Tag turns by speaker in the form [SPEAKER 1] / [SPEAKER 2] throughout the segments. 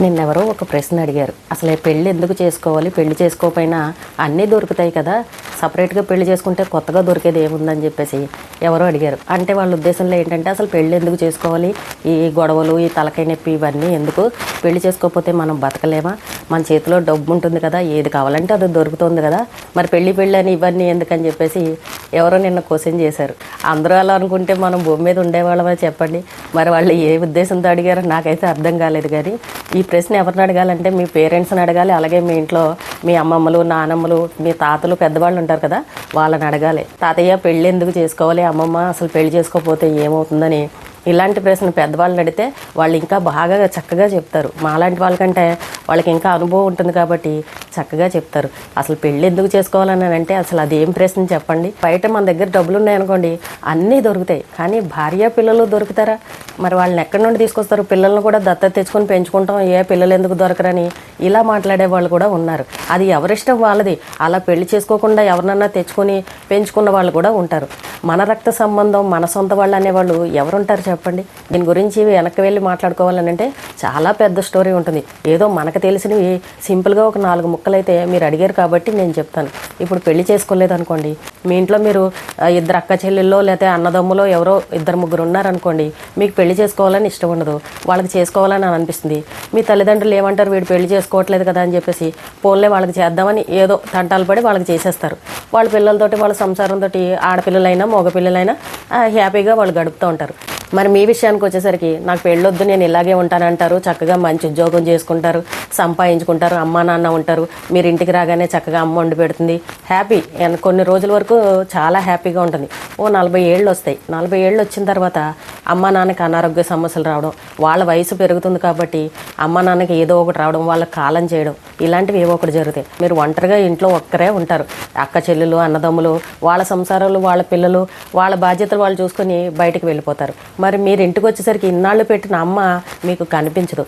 [SPEAKER 1] నిన్నెవరో ఒక ప్రశ్న అడిగారు. అసలు పెళ్ళి ఎందుకు చేసుకోవాలి? పెళ్ళి చేసుకోకపోయినా అన్నీ దొరుకుతాయి కదా. సపరేట్గా పెళ్ళి చేసుకుంటే కొత్తగా దొరికేది ఏముందని చెప్పేసి ఎవరో అడిగారు. అంటే వాళ్ళ ఉద్దేశంలో ఏంటంటే అసలు పెళ్ళి ఎందుకు చేసుకోవాలి? ఈ గొడవలు ఈ తలకాయ నొప్పి ఇవన్నీ ఎందుకు? పెళ్ళి చేసుకోకపోతే మనం బతకలేమా? మన చేతిలో డబ్బు ఉంటుంది కదా. ఏది కావాలంటే అది దొరుకుతుంది కదా. మరి పెళ్ళి పెళ్ళి అని ఇవన్నీ ఎందుకని చెప్పేసి ఎవరో నిన్న క్వశ్చన్ చేశారు. అందరూ అలా అనుకుంటే మనం భూమి మీద ఉండేవాళ్ళమా చెప్పండి. మరి వాళ్ళు ఏ ఉద్దేశంతో అడిగారో నాకైతే అర్థం కాలేదు కానీ ఈ ప్రశ్న ఎవరిని అడగాలంటే మీ పేరెంట్స్ని అడగాలి అలాగే మీ ఇంట్లో మీ అమ్మమ్మలు నానమ్మలు మీ తాతలు పెద్దవాళ్ళు ఉంటారు కదా వాళ్ళని అడగాలి. తాతయ్య పెళ్ళి ఎందుకు చేసుకోవాలి? అమ్మమ్మ అసలు పెళ్ళి చేసుకోకపోతే ఏమవుతుందని ఇలాంటి ప్రశ్న పెద్దవాళ్ళని అడిగితే వాళ్ళు ఇంకా బాగా చక్కగా చెప్తారు. మాలాంటి వాళ్ళకంటే వాళ్ళకి ఇంకా అనుభవం ఉంటుంది కాబట్టి చక్కగా చెప్తారు. అసలు పెళ్ళి ఎందుకు చేసుకోవాలని అంటే అసలు అదేం ప్రశ్న చెప్పండి. బయట మన దగ్గర డబ్బులు ఉన్నాయనుకోండి అన్నీ దొరుకుతాయి. కానీ భార్య పిల్లలు దొరుకుతారా? మరి వాళ్ళని ఎక్కడి నుండి తీసుకొస్తారు? పిల్లల్ని కూడా దత్తత తెచ్చుకొని పెంచుకుంటాం. ఏ పిల్లలు ఎందుకు దొరకరని ఇలా మాట్లాడే వాళ్ళు కూడా ఉన్నారు. అది ఎవరిష్టం వాళ్ళది. అలా పెళ్ళి చేసుకోకుండా ఎవరినన్నా తెచ్చుకొని పెంచుకున్న వాళ్ళు కూడా ఉంటారు. మన రక్త సంబంధం మన సొంత వాళ్ళు అనేవాళ్ళు ఎవరుంటారు చెప్పండి? దీని గురించి వెనక్కి వెళ్ళి మాట్లాడుకోవాలని అంటే చాలా పెద్ద స్టోరీ ఉంటుంది. ఏదో మనకు తెలిసినవి సింపుల్గా ఒక నాలుగు ముక్కలైతే మీరు అడిగారు కాబట్టి నేను చెప్తాను. ఇప్పుడు పెళ్ళి చేసుకోలేదు అనుకోండి మీ ఇంట్లో మీరు ఇద్దరు అక్క చెల్లెల్లో లేకపోతే అన్నదమ్ములో ఎవరో ఇద్దరు ముగ్గురు ఉన్నారనుకోండి మీకు పెళ్ళి చేసుకోవాలని ఇష్టం ఉండదు. వాళ్ళకి చేసుకోవాలని అని అనిపిస్తుంది. మీ తల్లిదండ్రులు ఏమంటారు వీడు పెళ్ళి చేసుకోవట్లేదు కదా అని చెప్పేసి పోన్లే వాళ్ళకి చేద్దామని ఏదో తంటాలు పడి వాళ్ళకి చేసేస్తారు. వాళ్ళ పిల్లలతోటి వాళ్ళ సంసారంతో ఆడపిల్లలైనా మగపిల్లలైనా హ్యాపీగా వాళ్ళు గడుపుతూ ఉంటారు. మరి మీ విషయానికి వచ్చేసరికి నాకు పెళ్ళొద్దు నేను ఇలాగే ఉంటానంటారు చక్కగా మంచి ఉద్యోగం చేసుకుంటారు సంపాదించుకుంటారు అమ్మా నాన్న ఉంటారు మీరు ఇంటికి రాగానే చక్కగా అమ్మ వండి పెడుతుంది. హ్యాపీ కొన్ని రోజుల వరకు చాలా హ్యాపీగా ఉంటుంది. ఓ నలభై ఏళ్ళు వస్తాయి. నలభై ఏళ్ళు వచ్చిన తర్వాత అమ్మ నాన్నకి అనారోగ్య సమస్యలు రావడం వాళ్ళ వయసు పెరుగుతుంది కాబట్టి అమ్మ నాన్నకి ఏదో ఒకటి రావడం వాళ్ళ కాలం చేయడం ఇలాంటివి ఏవో ఒకటి జరుగుతాయి. మీరు ఒంటరిగా ఇంట్లో ఒక్కరే ఉంటారు. అక్క చెల్లెలు అన్నదమ్ములు వాళ్ళ సంసారాలు వాళ్ళ పిల్లలు వాళ్ళ బాధ్యతలు వాళ్ళు చూసుకొని బయటకు వెళ్ళిపోతారు. మరి మీరు ఇంటికి వచ్చేసరికి ఇన్నాళ్ళు పెట్టిన అమ్మ మీకు కనిపించదు.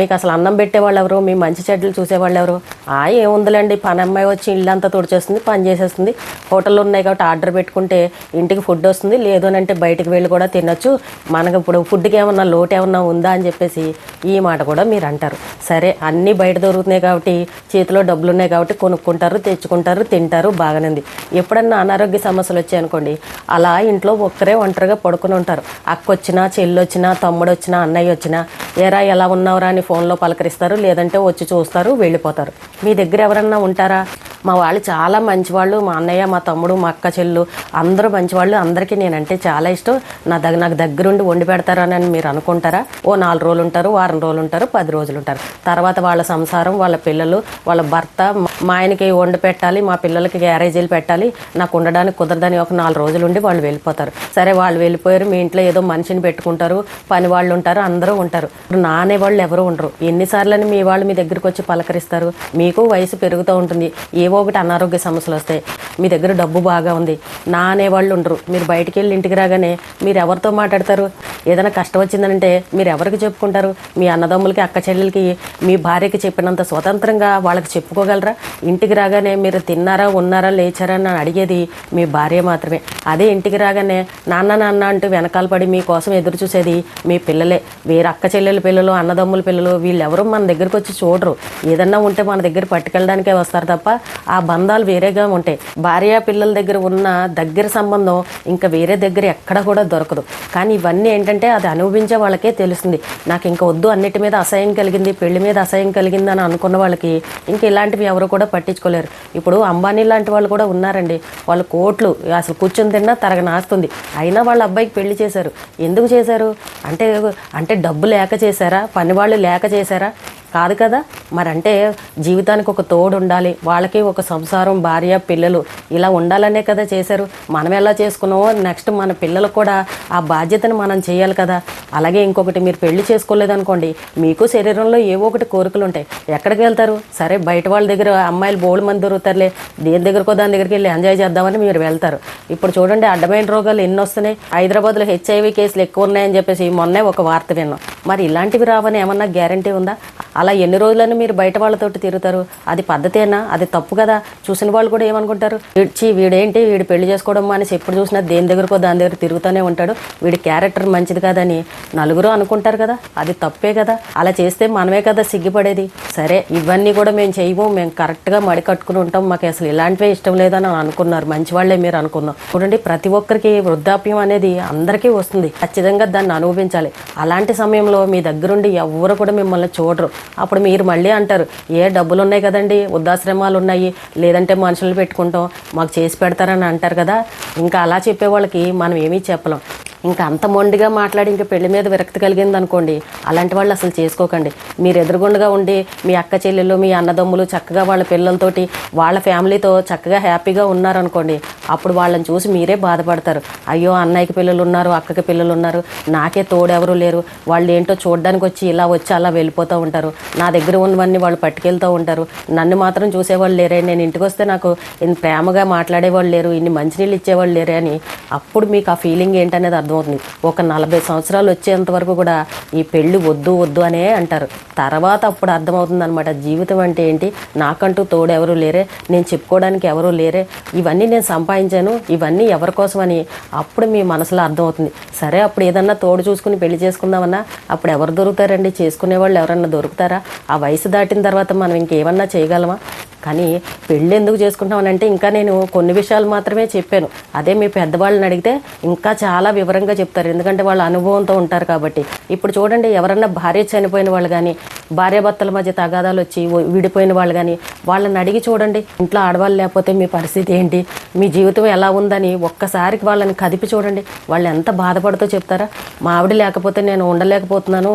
[SPEAKER 1] మీకు అసలు అన్నం పెట్టేవాళ్ళు ఎవరు? మీ మంచి చెడ్డలు చూసేవాళ్ళు ఎవరు? ఆ ఏముందిలేండి పని అమ్మాయి వచ్చి ఇల్లంతా తుడిచేస్తుంది పని చేసేస్తుంది. హోటల్లో ఉన్నాయి కాబట్టి ఆర్డర్ పెట్టుకుంటే ఇంటికి ఫుడ్ వస్తుంది లేదు అని అంటే బయటకు వెళ్ళి కూడా తినొచ్చు. మనకు ఇప్పుడు ఫుడ్కి ఏమన్నా లోటు ఏమన్నా ఉందా అని చెప్పేసి ఈ మాట కూడా మీరు అంటారు సరే అన్నీ బయట దొరుకుతున్నాయి కాబట్టి చేతిలో డబ్బులు ఉన్నాయి కాబట్టి కొనుక్కుంటారు తెచ్చుకుంటారు తింటారు బాగానే ఉంది. ఎప్పుడన్నా అనారోగ్య సమస్యలు వచ్చాయనుకోండి అలా ఇంట్లో ఒక్కరే ఒంటరిగా పడుకుని ఉంటారు. అక్క వచ్చినా వచ్చినా తమ్ముడు వచ్చినా అన్నయ్య వచ్చినా ఏరా ఎలా ఉన్నావురా అని ఫోన్లో పలకరిస్తారు లేదంటే వచ్చి చూస్తారు వెళ్ళిపోతారు. మీ దగ్గర ఎవరన్నా ఉంటారా? మా వాళ్ళు చాలా మంచివాళ్ళు. మా అన్నయ్య మా తమ్ముడు మా అక్క చెల్లు అందరూ మంచివాళ్ళు. అందరికీ నేనంటే చాలా ఇష్టం. నా దగ్గర నాకు దగ్గరుండి వండి పెడతారని అని మీరు అనుకుంటారా? ఓ నాలుగు రోజులు ఉంటారు వారం రోజులు ఉంటారు పది రోజులు ఉంటారు తర్వాత వాళ్ళ సంసారం వాళ్ళ పిల్లలు వాళ్ళ భర్త మా ఆయనకి వండి పెట్టాలి మా పిల్లలకి గ్యారేజీలు పెట్టాలి. నాకు ఉండడానికి కుదరదని ఒక నాలుగు రోజులు ఉండి వాళ్ళు వెళ్ళిపోతారు. సరే వాళ్ళు వెళ్ళిపోయారు. మీ ఇంట్లో ఏదో మనిషిని పెట్టుకుంటారు పని వాళ్ళు ఉంటారు అందరూ ఉంటారు. నానే వాళ్ళు ఎవరు ఉండరు. ఎన్నిసార్లని మీ వాళ్ళు మీ దగ్గరికి వచ్చి పలకరిస్తారు. మీకు వయసు పెరుగుతూ ఉంటుంది. ఏవో ఒకటి అనారోగ్య సమస్యలు వస్తాయి మీ దగ్గర డబ్బు బాగా ఉంది. నా అనేవాళ్ళు ఉండరు. మీరు బయటికి వెళ్ళి ఇంటికి రాగానే మీరు ఎవరితో మాట్లాడతారు? ఏదైనా కష్టం వచ్చిందంటే మీరు ఎవరికి చెప్పుకుంటారు? మీ అన్నదమ్ములకి అక్క చెల్లెలకి మీ భార్యకి చెప్పినంత స్వతంత్రంగా వాళ్ళకి చెప్పుకోగలరా? ఇంటికి రాగానే మీరు తిన్నారా ఉన్నారా లేచారా అని అడిగేది మీ భార్య మాత్రమే. అదే ఇంటికి రాగానే నాన్న నాన్న అంటూ వెనకాల పడి మీకోసం ఎదురు చూసేది మీ పిల్లలే. వేరే అక్క చెల్లెల పిల్లలు అన్నదమ్ముల పిల్లలు వీళ్ళెవరూ మన దగ్గరికి వచ్చి చూడరు. ఏదన్నా ఉంటే మన దగ్గర పట్టుకెళ్ళడానికే వస్తారు తప్ప ఆ బంధాలు వేరేగా ఉంటాయి. భార్య పిల్లల దగ్గర ఉన్న దగ్గర సంబంధం ఇంకా వేరే దగ్గర ఎక్కడ కూడా దొరకదు. కానీ ఇవన్నీ ఏంటంటే అది అనుభవించే వాళ్ళకే తెలుస్తుంది. నాకు ఇంకా వద్దు అన్నిటి మీద అసహ్యం కలిగింది పెళ్ళి మీద అసహ్యం కలిగింది అని అనుకున్న వాళ్ళకి ఇంకా ఇలాంటివి ఎవరు కూడా పట్టించుకోలేరు. ఇప్పుడు అంబానీ లాంటి వాళ్ళు కూడా ఉన్నారండి. వాళ్ళు కోట్లు అసలు కూర్చొని తిన్నా తరగనాస్తుంది అయినా వాళ్ళ అబ్బాయికి పెళ్ళి చేశారు. ఎందుకు చేశారు? అంటే అంటే డబ్బు లేక చేశారా? పని వాళ్ళు లేక చేశారా? కాదు కదా? మరి అంటే జీవితానికి ఒక తోడు ఉండాలి. వాళ్ళకి ఒక సంసారం భార్య పిల్లలు ఇలా ఉండాలనే కదా చేశారు. మనం ఎలా చేసుకున్నామో నెక్స్ట్ మన పిల్లలకు కూడా ఆ బాధ్యతను మనం చేయాలి కదా. అలాగే ఇంకొకటి మీరు పెళ్ళి చేసుకోలేదనుకోండి మీకు శరీరంలో ఏవో ఒకటి కోరికలు ఉంటాయి. ఎక్కడికి వెళ్తారు? సరే బయట వాళ్ళ దగ్గర అమ్మాయిలు బోల్డ్ మంది దొరుకుతారులే. దేని దగ్గరకో దాని దగ్గరికి వెళ్ళి ఎంజాయ్ చేద్దామని మీరు వెళ్తారు. ఇప్పుడు చూడండి అడ్డమైన రోగాలు ఎన్ని వస్తున్నాయి హైదరాబాద్లో హెచ్ఐవి కేసులు ఎక్కువ ఉన్నాయని చెప్పేసి మొన్నే ఒక వార్త విన్నాం. మరి ఇలాంటివి రావని ఏమన్నా గ్యారంటీ ఉందా? అలా ఎన్ని రోజులని మీరు బయట వాళ్ళతోటి తిరుగుతారు? అది పద్ధతేనా? అది తప్పు కదా? చూసిన వాళ్ళు కూడా ఏమనుకుంటారు? వీడ్చి వీడేంటి? వీడు పెళ్ళి చేసుకోవడం అనేసి ఎప్పుడు చూసినా దేని దగ్గరకో దాని దగ్గర తిరుగుతూనే ఉంటాడు. వీడి క్యారెక్టర్ మంచిది కాదని నలుగురు అనుకుంటారు కదా? అది తప్పే కదా? అలా చేస్తే మనమే కదా సిగ్గుపడేది? సరే ఇవన్నీ కూడా మేము చేయము. మేము కరెక్ట్గా మడి కట్టుకుని ఉంటాం. మాకు అసలు ఇలాంటివే ఇష్టం లేదని అనుకున్నారు. మంచి వాళ్ళే మీరు అనుకున్నాం చూడండి ప్రతి ఒక్కరికి వృద్ధాప్యం అనేది అందరికీ వస్తుంది. ఖచ్చితంగా దాన్ని అనుభవించాలి. అలాంటి సమయంలో మీ దగ్గరుండి ఎవ్వరు కూడా మిమ్మల్ని చూడరు. అప్పుడు మీరు మళ్ళీ అంటారు ఏ డబ్బులు ఉన్నాయి కదండి వృద్ధాశ్రమాలు ఉన్నాయి లేదంటే మనుషులు పెట్టుకుంటాం మాకు చేసి పెడతారని అంటారు కదా. ఇంకా అలా చెప్పే వాళ్ళకి మనం ఏమీ చెప్పలేం. ఇంకా అంత మొండిగా మాట్లాడి ఇంకా పెళ్ళి మీద విరక్తి కలిగింది అనుకోండి. అలాంటి వాళ్ళు అసలు చేసుకోకండి. మీరు ఎదురుగుండగా ఉండి మీ అక్క చెల్లెలు మీ అన్నదమ్ములు చక్కగా వాళ్ళ పిల్లలతోటి వాళ్ళ ఫ్యామిలీతో చక్కగా హ్యాపీగా ఉన్నారనుకోండి అప్పుడు వాళ్ళని చూసి మీరే బాధపడతారు. అయ్యో అన్నయ్యకి పిల్లలు ఉన్నారు అక్కకి పిల్లలు ఉన్నారు నాకే తోడెవరు లేరు. వాళ్ళు ఏంటో చూడడానికి వచ్చి ఇలా వచ్చి అలా వెళ్ళిపోతూ ఉంటారు. నా దగ్గర ఉన్నవన్నీ వాళ్ళు పట్టుకెళ్తూ ఉంటారు. నన్ను మాత్రం చూసేవాళ్ళు లేరే. నేను ఇంటికి వస్తే నాకు ఇంత ప్రేమగా మాట్లాడేవాళ్ళు లేరు ఇన్ని మంచినీళ్ళు ఇచ్చేవాళ్ళు లేరే అని అప్పుడు మీకు ఆ ఫీలింగ్ ఏంటనేది అర్థమవుతుంది ఒక నలభై సంవత్సరాలు వచ్చేంత వరకు కూడా ఈ పెళ్ళి వద్దు వద్దు అనే అంటారు. తర్వాత అప్పుడు అర్థమవుతుంది అనమాట జీవితం అంటే ఏంటి? నాకంటూ తోడు ఎవరు లేరే నేను చెప్పుకోవడానికి ఎవరు లేరే ఇవన్నీ నేను సంపాదించాను ఇవన్నీ ఎవరి కోసమని అప్పుడు మీ మనసులో అర్థమవుతుంది. సరే అప్పుడు ఏదన్నా తోడు చూసుకుని పెళ్ళి చేసుకుందామన్నా అప్పుడు ఎవరు దొరుకుతారండి? చేసుకునే వాళ్ళు ఎవరన్నా దొరుకుతారా? ఆ వయసు దాటిన తర్వాత మనం ఇంకేమన్నా చేయగలమా? కానీ పెళ్ళి ఎందుకు చేసుకుంటామనంటే ఇంకా నేను కొన్ని విషయాలు మాత్రమే చెప్పాను. అదే మీ పెద్దవాళ్ళని అడిగితే ఇంకా చాలా వివరంగా చెప్తారు. ఎందుకంటే వాళ్ళ అనుభవంతో ఉంటారు కాబట్టి. ఇప్పుడు చూడండి ఎవరన్నా భార్య చనిపోయిన వాళ్ళు కానీ భార్యాభర్తల మధ్య తగాదాలు వచ్చి విడిపోయిన వాళ్ళు కానీ వాళ్ళని అడిగి చూడండి. ఇంట్లో ఆడవాళ్ళు లేకపోతే మీ పరిస్థితి ఏంటి? మీ జీవితం ఎలా ఉందని ఒక్కసారికి వాళ్ళని కదిపి చూడండి. వాళ్ళు ఎంత బాధపడుతూ చెప్తారా? మా ఆవిడ లేకపోతే నేను ఉండలేకపోతున్నాను.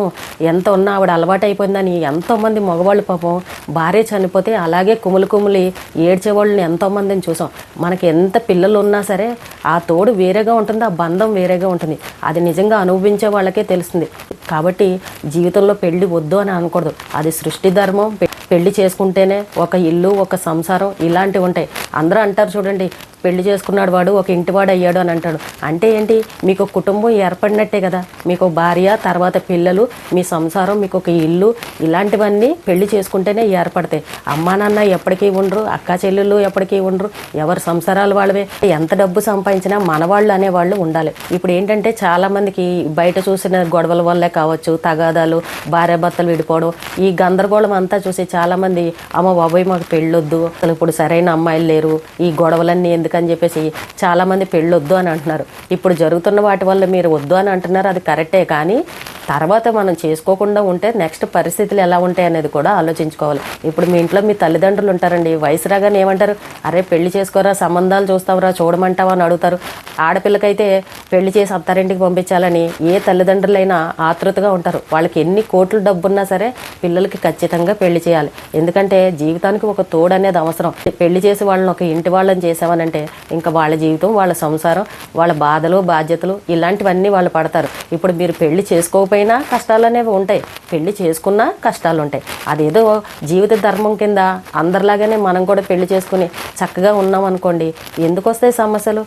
[SPEAKER 1] ఎంత ఉన్నా ఆవిడ అలవాటు అయిపోయిందని ఎంతోమంది మగవాళ్ళు పాపం భార్య చనిపోతే అలాగే కుములు కుములి ఏడ్చే వాళ్ళని ఎంతోమందిని చూసాం. మనకి ఎంత పిల్లలు ఉన్నా సరే ఆ తోడు వేరేగా ఉంటుంది ఆ బంధం వేరేగా ఉంటుంది. అది నిజంగా అనుభవించే వాళ్ళకే తెలుస్తుంది. కాబట్టి జీవితంలో పెళ్ళి వద్దు అని అనకూడదు. అది సృష్టి ధర్మం. పెళ్ళి చేసుకుంటేనే ఒక ఇల్లు ఒక సంసారం ఇలాంటివి ఉంటాయి. అందరూ అంటారు చూడండి పెళ్ళి చేసుకున్నాడు వాడు ఒక ఇంటివాడు అయ్యాడు అని అంటాడు. అంటే ఏంటి? మీకు ఒక కుటుంబం ఏర్పడినట్టే కదా. మీకు భార్య తర్వాత పిల్లలు మీ సంసారం మీకు ఒక ఇల్లు ఇలాంటివన్నీ పెళ్ళి చేసుకుంటేనే ఏర్పడతాయి. అమ్మా నాన్న ఎప్పటికీ ఉండరు అక్క చెల్లెళ్ళు ఎప్పటికీ ఉండరు ఎవరి సంసారాలు వాళ్ళవే. ఎంత డబ్బు సంపాదించినా మనవాళ్ళు అనేవాళ్ళు ఉండాలి. ఇప్పుడు ఏంటంటే చాలా మందికి బయట చూసిన గొడవల వల్లే కావచ్చు తగాదాలు భార్యాభర్తలు విడిపోవడం ఈ గందరగోళం అంతా చూసి చాలా మంది అమ్మ బాబోయ్ మాకు పెళ్ళొద్దు అసలు ఇప్పుడు సరైన అమ్మాయిలు లేరు ఈ గొడవలన్నీ ఎందుకని చెప్పేసి చాలామంది పెళ్ళి వద్దు అని అంటున్నారు. ఇప్పుడు జరుగుతున్న వాటి వల్ల మీరు వద్దు అని అంటున్నారు అది కరెక్టే కానీ తర్వాత మనం చేసుకోకుండా ఉంటే నెక్స్ట్ పరిస్థితులు ఎలా ఉంటాయి అనేది కూడా ఆలోచించుకోవాలి. ఇప్పుడు మీ ఇంట్లో మీ తల్లిదండ్రులు ఉంటారండి వయసు రాగానే ఏమంటారు? అరే పెళ్ళి చేసుకోరా సంబంధాలు చూస్తావురా చూడమంటావా అని అడుగుతారు. ఆడపిల్లకైతే పెళ్ళి చేసి అత్తారింటికి పంపించాలని ఏ తల్లిదండ్రులైనా ఆతృతగా ఉంటారు. వాళ్ళకి ఎన్ని కోట్లు డబ్బున్నా సరే పిల్లలకి ఖచ్చితంగా పెళ్ళి చేయాలి. ఎందుకంటే జీవితానికి ఒక తోడు అనేది అవసరం. పెళ్ళి చేసి వాళ్ళని ఒక ఇంటి వాళ్ళని చేసామనంటే ఇంకా వాళ్ళ జీవితం వాళ్ళ సంసారం వాళ్ళ బాధలు బాధ్యతలు ఇలాంటివన్నీ వాళ్ళు పడతారు. ఇప్పుడు మీరు పెళ్ళి చేసుకోకపోయినా కష్టాలు అనేవి ఉంటాయి. పెళ్ళి చేసుకున్నా కష్టాలు ఉంటాయి. అదేదో జీవిత ధర్మం కింద అందరిలాగానే మనం కూడా పెళ్ళి చేసుకుని చక్కగా ఉన్నాం అనుకోండి ఎందుకు వస్తాయి సమస్యలు?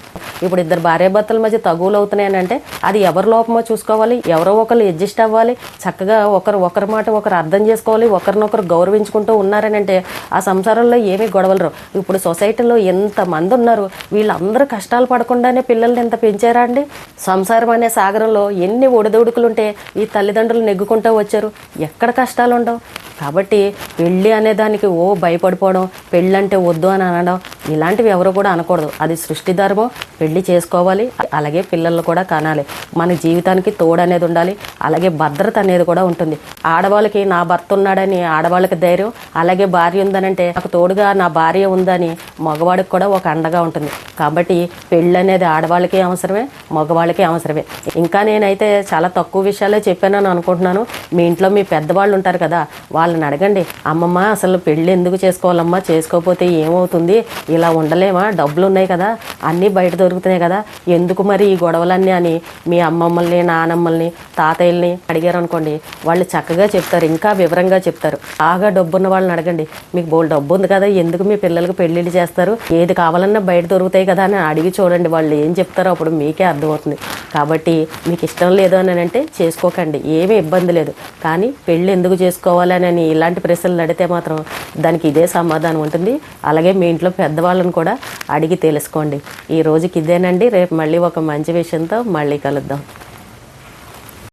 [SPEAKER 1] ఇప్పుడు ఇద్దరు భార్యాభర్తల మధ్య తగువులు అవుతున్నాయని అంటే అది ఎవరి లోపమో చూసుకోవాలి ఎవరో ఒకరు అడ్జస్ట్ అవ్వాలి చక్కగా ఒకరు ఒకరి మాట ఒకరు అర్థం చేసుకోవాలి ఒకరినొకరు గౌరవించుకుంటూ ఉన్నారని అంటే ఆ సంసారంలో ఏమీ గొడవలు ఇప్పుడు సొసైటీలో ఎంతమంది ఉన్నారు? వీళ్ళందరూ కష్టాలు పడకుండానే పిల్లల్ని ఎంత పెంచారా అండి? సంసారం అనే సాగరంలో ఎన్ని ఒడిదొడుకులుంటే ఈ తల్లిదండ్రులు నెగ్గుకుంటూ వచ్చారు. ఎక్కడ కష్టాలు ఉండవు కాబట్టి పెళ్ళి అనే దానికి ఓ భయపడిపోవడం పెళ్ళి అంటే వద్దు అని అనడం ఇలాంటివి ఎవరు కూడా అనకూడదు. అది సృష్టి ధర్మం. పెళ్ళి చేసుకోవాలి. అలాగే పిల్లలు కూడా కనాలి. మన జీవితానికి తోడు అనేది ఉండాలి. అలాగే భద్రత అనేది కూడా ఉంటుంది. ఆడవాళ్ళకి నా భర్త ఉన్నాడని ఆడవాళ్ళకి ధైర్యం. అలాగే భార్య ఉందనంటే నాకు తోడుగా నా భార్య ఉందని మగవాడికి కూడా ఒక అండగా ఉంటుంది ఉంటుంది. కాబట్టి పెళ్ళి అనేది ఆడవాళ్ళకి అవసరమే మగవాళ్ళకి అవసరమే. ఇంకా నేనైతే చాలా తక్కువ విషయాలే చెప్పానని అనుకుంటున్నాను. మీ ఇంట్లో మీ పెద్దవాళ్ళు ఉంటారు కదా వాళ్ళని అడగండి. అమ్మమ్మ అసలు పెళ్ళి ఎందుకు చేసుకోవాలమ్మా? చేసుకోకపోతే ఏమవుతుంది? ఇలా ఉండలేమా? డబ్బులు ఉన్నాయి కదా అన్నీ బయట దొరుకుతున్నాయి కదా. ఎందుకు మరి ఈ గొడవలన్నీ? అని మీ అమ్మమ్మల్ని నానమ్మల్ని తాతయ్యల్ని అడిగారు అనుకోండి వాళ్ళు చక్కగా చక్కగా చెప్తారు ఇంకా వివరంగా చెప్తారు. బాగా డబ్బు ఉన్న వాళ్ళని అడగండి. మీకు బోల్ డబ్బు ఉంది కదా ఎందుకు మీ పిల్లలకు పెళ్ళిళ్ళు చేస్తారు? ఏది కావాలన్నా బయట దొరుకుతాయి కదా అని అడిగి చూడండి. వాళ్ళు ఏం చెప్తారో అప్పుడు మీకే అర్థమవుతుంది. కాబట్టి మీకు ఇష్టం లేదు అని అంటే చేసుకోకండి. ఏమీ ఇబ్బంది లేదు. కానీ పెళ్ళి ఎందుకు చేసుకోవాలని ఇలాంటి ప్రశ్నలు అడిగితే మాత్రం దానికి ఇదే సమాధానం ఉంటుంది. అలాగే మీ ఇంట్లో పెద్దవాళ్ళని కూడా అడిగి తెలుసుకోండి. ఈ రోజుకి ఇదేనండి. రేపు మళ్ళీ ఒక మంచి విషయంతో మళ్ళీ కలుద్దాం.